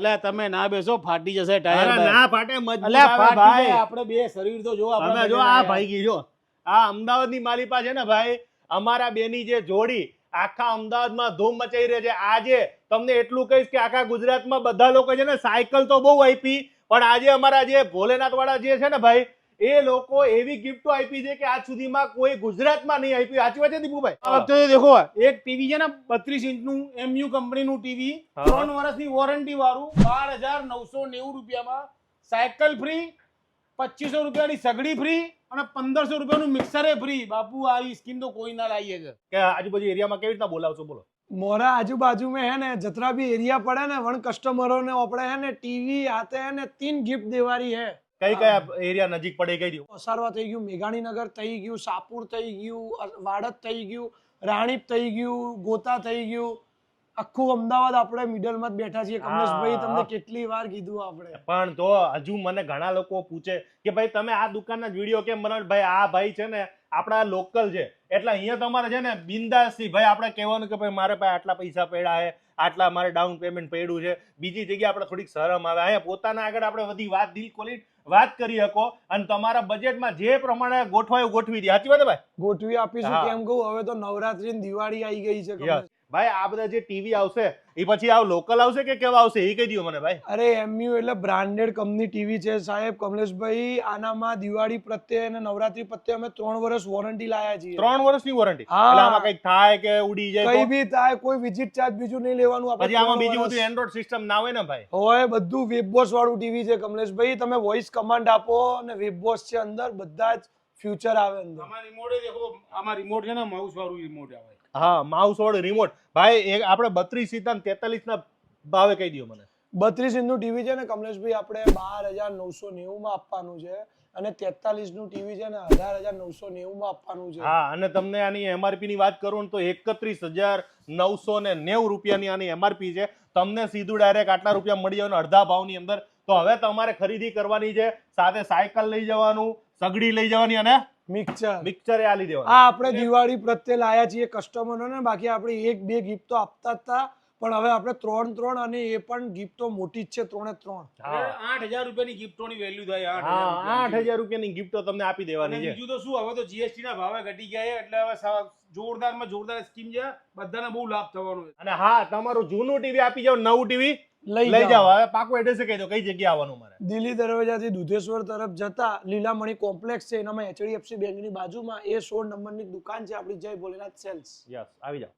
અલ્યા તમે ના બેસો ફાટી જશે ટાયર ના ફાટે આવે ફાટી ભાઈ જાય. આપણે બે શરીર તો જો આપણે જો આ ભાઈ જો. આ અમદાવાદની માલિપા છે ને ભાઈ અમારા બેની જે જોડી આખા અમદાવાદમાં ધૂમ મચાઈ રહી છે. આજે તમને એટલું કહીશ કે આખા ગુજરાતમાં બધા લોકો છે ને સાયકલ તો બહુ આપી પણ આજે અમારા જે ભોલેનાથ વાળા જે છે ને ભાઈ એ લોકો એવી ગિફ્ટો આપી છે કે આજ સુધીમાં કોઈ ગુજરાતમાં નહીં આપી સાચી વાત છે દીપુભાઈ? દેખો એક ટીવી છે ને બત્રીસ ઇંચનું એમયુ કંપનીનું ટીવી ત્રણ વર્ષની વોરંટી વાળું બાર હજાર નવસો નેવું રૂપિયામાં સાયકલ ફ્રી પચીસો રૂપિયાની સગડી ફ્રી અને પંદરસો રૂપિયાનું મિક્સરે ફ્રી બાપુ આવી સ્કીમ તો કોઈ ના લાવીએ છે. કે આજુબાજુ એરિયામાં કેવી રીતના બોલાવશો બોલો. મોરા આજુબાજુ મેં હે ને જતરા બી એરિયા પડે ને વણ કસ્ટમરોને આપણે હે ને ટીવી આતે હે ને તીન ગિફ્ટ દેવારી હે. કઈ કયા એરિયા નજીક પડે કઈ દો અસારવા થઈ ગયું મેઘાણીનગર થઈ ગયું સાપુર થઈ ગયું વાડત થઈ ગયું રાણીપ થઈ ગયું ગોતા થઈ ગયું. આખું અમદાવાદ આપણે મિડલમાં જ બેઠા છીએ. કમલેશભાઈ તમને કેટલી વાર કીધું આપણે. પણ તો હજુ મને ઘણા લોકો પૂછે કે ભાઈ તમે આ દુકાનના વીડિયો કેમ બનાવ ભાઈ આ ભાઈ છે ને આપણા લોકલ છે. એટલે અહીંયા તમારે છે ને બિંદાસથી ભાઈ આપણે કહેવાનું કે ભાઈ મારે ભાઈ આટલા પૈસા પડ્યા છે આટલા મારે ડાઉન પેમેન્ટ પડ્યું છે. બીજી જગ્યાએ આપણે થોડીક શરમ આવે. અહીંયા પોતાના આગળ આપણે બધી વાત દિલ ખોલી વાત કરી શકો અને તમારા બજેટમાં જે પ્રમાણે ગોઠવાયું ગોઠવી દે. સાચી વાત ભાઈ? ગોઠવી આપીશું કેમ કહું હવે તો નવરાત્રી ને દિવાળી આવી ગઈ છે. ભાઈ આ બધા જે ટીવી આવશે એ પછી આ લોકલ આવશે કે કેવા આવશે એ કહી દો મને ભાઈ. અરે એમયુ એટલે બ્રાન્ડેડ કંપની ટીવી છે સાહેબ. કમલેશભાઈ આનામાં દિવાળી પ્રત્યે અને નવરાત્રી પ્રત્યે અમે ત્રણ વર્ષ વોરંટી લાયા છીએ. ત્રણ વર્ષની વોરંટી એટલે આમાં કઈ થાય કે ઉડી જાય કઈ? બી થાય કોઈ વિઝિટ ચાર્જ બીજું નહીં લેવાનું આપણે પછી આમાં બીજું બધું એન્ડ્રોઈડ સિસ્ટમ ના હોય ને ભાઈ? હોય બધું વેબબોસ વાળું ટીવી છે કમલેશભાઈ. તમે વોઇસ કમાન્ડ આપો અને વેબબોસ છે અંદર બધા જ ફ્યુચર આવે અંદર. આમાં રિમોટ દેખો આમાં રિમોટ છે ને માઉસ વાળું રિમોટ આવે. હા માઉસ વાળું રિમોટ ભાઈ એક આપણે બત્રીસ સીતા તેતાલીસ ના ભાવે કહી દો મને. બત્રીસ ઇંચનું ટીવી છે ને કમલેશભાઈ આપણે બાર હજાર નવસો નેવુંમાં આપવાનું છે અને તેતાલીસનું ટીવી છે ને અઢાર હજાર નવસો નેવુંમાં આપવાનું છે. હા અને તમને આની એમઆરપી ની વાત કરું ને તો એકત્રીસ હજાર નવસો ને નેવું રૂપિયાની આની એમઆરપી છે. તમને સીધું ડાયરેક્ટ આટલા રૂપિયા મળી અને અડધા ભાવની અંદર. તો હવે તમારે ખરીદી કરવાની છે સાથે સાયકલ લઈ જવાનું સગડી લઈ જવાની અને મિક્સર. મિક્સરે આ લઈ દેવાનું. આ આપણે દિવાળી પ્રત્યે લાયા છીએ કસ્ટમરોને બાકી આપણે એક બે ગિફ્ટ તો આપતા હતા પણ હવે આપણે ત્રણ ત્રણ અને એ પણ ગિફ્ટો મોટી જ છે ત્રણે ત્રણ. આઠ હજાર રૂપિયાની ગિફ્ટોની વેલ્યુ થાય આઠ આઠ હજાર રૂપિયાની ગિફ્ટો તમને આપી દેવાની છે. બીજું તો શું હવે તો જીએસટી ના ભાવે ઘટી ગયા છે એટલે હવે જોરદારમાં જોરદાર સ્કીમ છે. બધાને બહુ લાભ થવાનો છે. અને હા તમારું જૂનું ટીવી આપી જાવ નવું ટીવી લઈ જાવ હવે પાકું એડ્રેસ કહી દો કઈ જગ્યાએ આવવાનું મારે દિલ્હી દરવાજાથી દુધેશ્વર તરફ જતા લીલામણી કોમ્પ્લેક્સ છે. એનામાં એચડીએફસી બેંકની બાજુમાં એ સોળ નંબરની દુકાન છે. આપણી જય ભોલેનાથ સેલ્સ. યસ આવી જાવ